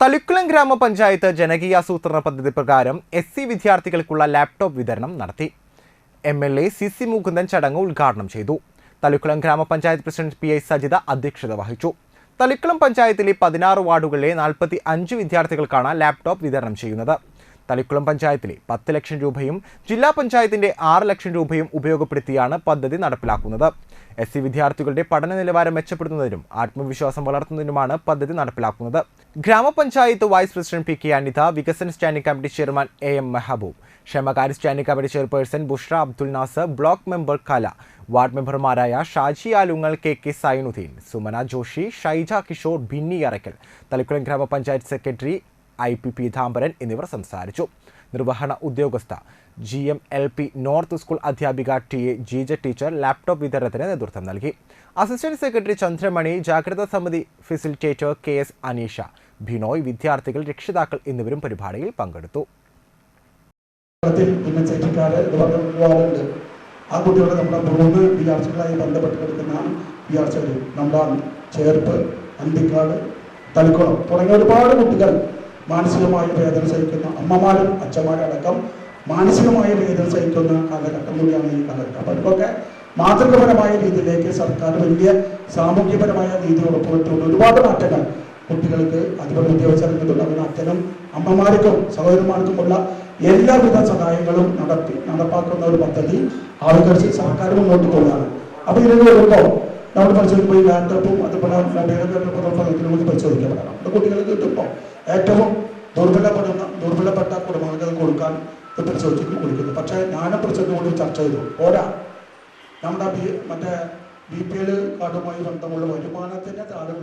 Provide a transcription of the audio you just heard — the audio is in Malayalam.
തളിക്കുളം ഗ്രാമപഞ്ചായത്ത് ജനകീയാസൂത്രണ പദ്ധതി പ്രകാരം എസ് സി വിദ്യാർത്ഥികൾക്കുള്ള ലാപ്ടോപ്പ് വിതരണം നടത്തി. M L A C C Mukundan ചടങ്ങ് ഉദ്ഘാടനം ചെയ്തു. തളിക്കുളം ഗ്രാമപഞ്ചായത്ത് പ്രസിഡന്റ് പി ഐ സജിത അധ്യക്ഷത വഹിച്ചു. തളിക്കുളം പഞ്ചായത്തിലെ പതിനാറ് വാർഡുകളിലെ നാൽപ്പത്തി അഞ്ച് വിദ്യാർത്ഥികൾക്കാണ് ലാപ്ടോപ്പ് വിതരണം ചെയ്യുന്നത്. തളിക്കുളം പഞ്ചായത്തിലെ പത്ത് ലക്ഷം രൂപയും ജില്ലാ പഞ്ചായത്തിന്റെ ആറ് ലക്ഷം രൂപയും ഉപയോഗപ്പെടുത്തിയാണ് പദ്ധതി നടപ്പിലാക്കുന്നത്. എസ് സി വിദ്യാർത്ഥികളുടെ പഠന നിലവാരം മെച്ചപ്പെടുത്തുന്നതിനും ആത്മവിശ്വാസം വളർത്തുന്നതിനുമാണ് പദ്ധതി നടപ്പിലാക്കുന്നത്. ഗ്രാമപഞ്ചായത്ത് vice president P K Anitha വികസന standing committee chairman A M Mehboob ക്ഷേമകാര്യ standing committee chairperson Bushra Abdul Nasar block member Kala ward മെമ്പർമാരായ ഷാജി ആലുങ്ങൽ കെ കെ സൈനുദ്ദീൻ സുമന ജോഷി ഷൈജ കിഷോർ ബിന്നി അറയ്ക്കൽ തളിക്കുളം ഗ്രാമപഞ്ചായത്ത് സെക്രട്ടറി ഐ പി പീതാംബരൻ എന്നിവർ സംസാരിച്ചു. നിർവഹണ ഉദ്യോഗസ്ഥ G M L P north school അധ്യാപിക T A Jeeja teacher laptop വിതരണത്തിന് നേതൃത്വം നൽകി. അസിസ്റ്റന്റ് സെക്രട്ടറി ചന്ദ്രമണി ജാഗ്രതാ സമിതി facilitator K S Aneesha Binoy വിദ്യാർത്ഥികൾ രക്ഷിതാക്കൾ എന്നിവരും പരിപാടിയിൽ പങ്കെടുത്തു. എന്ന് പറഞ്ഞ ഒരുപാടുണ്ട് ആ കുട്ടികളെ നമ്മുടെ മൂന്ന് വിയാഴ്ചകളായി ബന്ധപ്പെട്ട് കിടക്കുന്ന വിചാർച്ചകൾ നമ്മുടെ ചേർപ്പ് അന്തിക്കാട് തളിക്കുളം തുടങ്ങിയ ഒരുപാട് കുട്ടികൾ മാനസികമായ വേദന സഹിക്കുന്ന അമ്മമാരും അച്ഛന്മാരും അടക്കം മാനസികമായ വേദന സഹിക്കുന്ന കാലഘട്ടം കൂടിയാണ് ഈ കാലഘട്ടം. അപ്പോൾ ഇതൊക്കെ മാതൃകപരമായ രീതിയിലേക്ക് സർക്കാർ വലിയ സാമൂഹ്യപരമായ രീതി ഉറപ്പുവരുത്തുകൊണ്ട് ഒരുപാട് മാറ്റങ്ങൾ കുട്ടികൾക്ക് അതുപോലെ വിദ്യാഭ്യാസ രംഗത്തുള്ള അച്ഛനും അമ്മമാർക്കും സഹോദരന്മാർക്കുമുള്ള എല്ലാവിധ സഹായങ്ങളും നടത്തി നടപ്പാക്കുന്ന ഒരു പദ്ധതി ആളുകൾ സർക്കാർ മുന്നോട്ട് പോകുകയാണ് അപ്പൊ ഇതിന് നമ്മൾ പരിശോധിക്കുമ്പോൾ ഈ ലാപ്ടോപ്പും അതുപോലെ മൊബൈലൊക്കെ നമുക്ക് പരിശോധിക്കപ്പെടണം അത് കുട്ടികൾക്ക് കിട്ടുമ്പോൾ ഏറ്റവും ദുർബലപ്പെടുന്ന ദുർബലപ്പെട്ട കുടുംബങ്ങൾക്ക് കൊടുക്കാൻ ഇത് പരിശോധിച്ചിട്ട് കൊടുക്കുന്നു. പക്ഷേ ഞാനും കൂടി ചർച്ച ചെയ്തു. പോരാ. നമ്മുടെ മറ്റേ ബി പി എൽ കാർഡുമായി ബന്ധമുള്ള വരുമാനത്തിന്റെ താഴെ